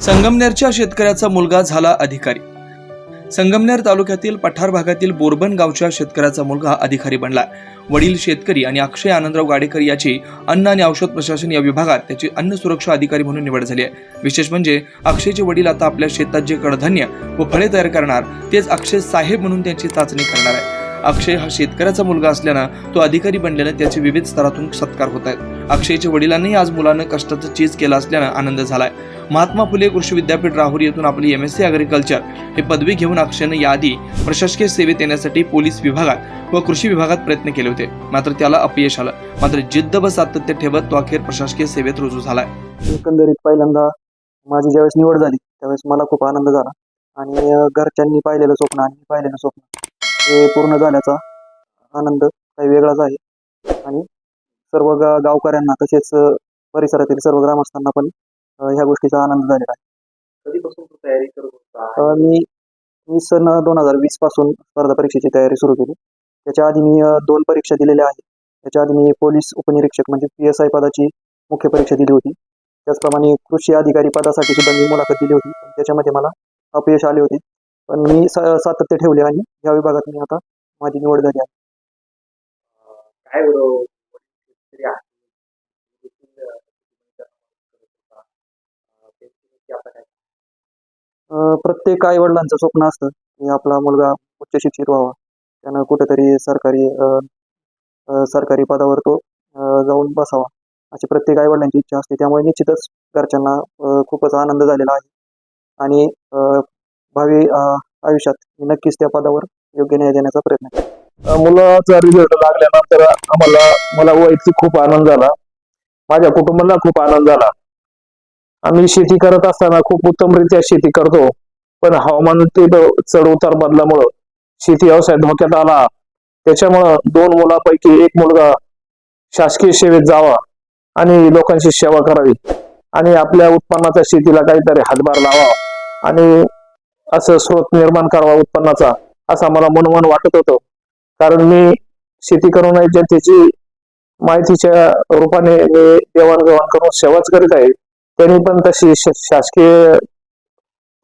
संगमनेरच्या शेतकऱ्याचा मुलगा झाला अधिकारी. संगमनेर तालुक्यातील पठार भागातील बोरबन गावच्या शेतकऱ्याचा मुलगा अधिकारी बनला. वडील शेतकरी आणि अक्षय आनंदराव गाडेकर याची अन्न आणि औषध प्रशासन या विभागात त्याची अन्न सुरक्षा अधिकारी म्हणून निवड झाली आहे. विशेष म्हणजे अक्षयचे वडील आता आपल्या शेतात जे कडधान्य व फळे तयार करणार तेच अक्षय साहेब म्हणून त्यांची चाचणी करणार आहे. अक्षय हा शेतकऱ्याचा मुलगा असल्यानं तो अधिकारी बनल्यानं त्याचे विविध स्तरातून सत्कार होत आहेत. अक्षयच्या वडिलांनी आज मुलानं कष्टाचं चीज केलं असल्यानं आनंद झालाय. महात्मा फुले कृषी विद्यापीठ राहुरी येथून आपली एम एस सी अग्रिकल्चर हे पदवी घेऊन अक्षयनं याआधी प्रशासकीय सेवेत येण्यासाठी पोलीस विभागात व कृषी विभागात प्रयत्न केले होते. मात्र त्याला अपयश आलं. मात्र जिद्द व सातत्य ठेवत तो अखेर प्रशासकीय सेवेत रुजू झालाय. एकंदरीत पहिल्यांदा माझी ज्यावेळेस निवड झाली त्यावेळेस मला खूप आनंद झाला. आणि घरच्यांनी पाहिलेलं स्वप्न आणि पाहिलेलं स्वप्न. हे पूर्ण झाल्याचा आनंद काही वेगळाच आहे. आणि सर्व गा गावकऱ्यांना तसेच परिसरातील सर्व ग्रामस्थांना पण ह्या गोष्टीचा आनंद झालेला आहे. कधीपासून तयारी करत होता? मी मी सन दोन हजार वीसपासून स्पर्धा परीक्षेची तयारी सुरू केली. त्याच्या आधी मी दोन परीक्षा दिलेल्या आहेत. त्याच्या आधी मी पोलीस उपनिरीक्षक म्हणजे पी एस आय पदाची मुख्य परीक्षा दिली होती. त्याचप्रमाणे कृषी अधिकारी पदासाठी सुद्धा मी मुलाखत दिली होती. त्याच्यामध्ये मला अपयश आले होते. पण मी सातत्य ठेवले आणि या विभागात मी आता माझी निवड झाली आहे. काय प्रत्येक आई वडिलांचं स्वप्न असतं की आपला मुलगा उच्च शिक्षित व्हावा. त्यानं कुठेतरी सरकारी सरकारी पदावर तो जाऊन बसावा. अशी प्रत्येक आई वडिलांची इच्छा असते. त्यामुळे निश्चितच घरच्यांना खूपच आनंद झालेला आहे. आणि अं, भावी आयुष्यात मी नक्कीच त्या पदावर योग्य न्याय देण्याचा प्रयत्न मुलाचा रिझल्ट लागल्यानंतर आम्हाला मला वैयक्तिक खूप आनंद झाला. माझ्या कुटुंबाला खूप आनंद झाला. आम्ही शेती करत असताना खूप उत्तमरित्या शेती करतो. पण हवामानातील चढ उतार बदलामुळं शेती व्यवसाय धोक्यात आला. त्याच्यामुळं दोन मुलापैकी एक मुलगा शासकीय सेवेत जावा आणि लोकांची सेवा करावी आणि आपल्या उत्पन्नाचा शेतीला काहीतरी हातभार लावा आणि असं स्रोत निर्माण करावा उत्पन्नाचा असा मला मनोमन वाटत होतं. कारण मी शेती करून जनतेची माहितीच्या रूपाने मी देवाणघेवाण करून सेवाच करीत आहे त्यांनी पण तशी शासकीय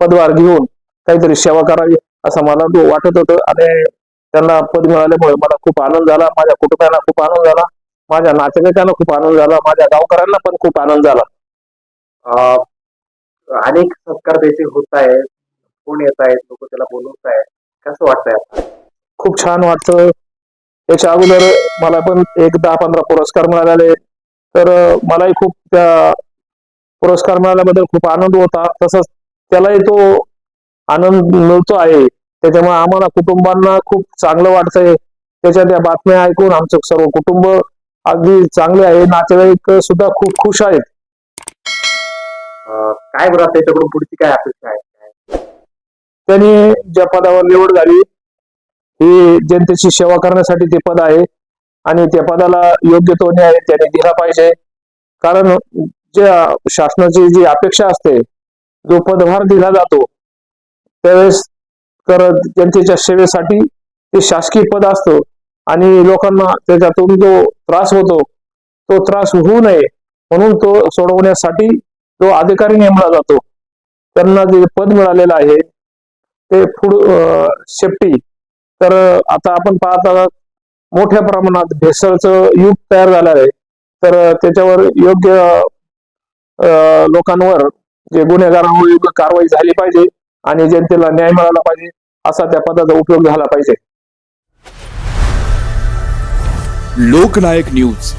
पदभार घेऊन काहीतरी सेवा करावी असं मला वाटत होतं. आणि त्यांना पद मिळाल्यामुळे मला खूप आनंद झाला माझ्या कुटुंबाला खूप आनंद झाला माझ्या नातेवाईकांना खूप आनंद झाला माझ्या गावकऱ्यांना पण खूप आनंद झाला. अनेक संस्कार त्याचे होत आहेत. कोण येत आहेत लोक त्याला बोलवत आहेत? कसं वाटतंय खूप छान वाटतं. याच्या अगोदर मला पण एक दहा पंधरा पुरस्कार मिळालेले तर मलाही खूप त्या पुरस्कार मिळाल्याबद्दल खूप आनंद होता. तसंच त्यालाही तो आनंद मिळतो आहे. त्याच्यामुळे आम्हाला कुटुंबांना खूप चांगलं वाटतंय. त्याच्या त्या बातम्या ऐकून आमचं सर्व कुटुंब अगदी चांगले आहे. नातेवाईक सुद्धा खूप खुश आहेत. काय बरं त्याच्याकडून पुढची काय अपेक्षा आहे? त्यांनी ज्या पदावर निवड झाली ही जनतेची सेवा करण्यासाठी ते पद आहे. आणि त्या पदाला योग्य तो न्याय त्याने दिला पाहिजे. कारण ज्या शासनाची जी अपेक्षा असते जो पदभार दिला जातो त्यावेळेस तर जनतेच्या सेवेसाठी ते शासकीय पद असतं. आणि लोकांना त्याच्यातून जो त्रास होतो तो त्रास होऊ नये म्हणून तो सोडवण्यासाठी जो अधिकारी नेमला जातो. त्यांना जे पद मिळालेलं आहे ते फूड सेफ्टी तर आता आपण पाहत आहात मोठ्या प्रमाणात भेसळचं युग तयार झालं आहे तर त्याच्यावर योग्य लोकांवर जे गुन्हेगारांवर योग्य कारवाई झाली पाहिजे आणि जनतेला न्याय मिळाला पाहिजे असा त्या पदाचा उपयोग झाला पाहिजे. लोकनायक न्यूज.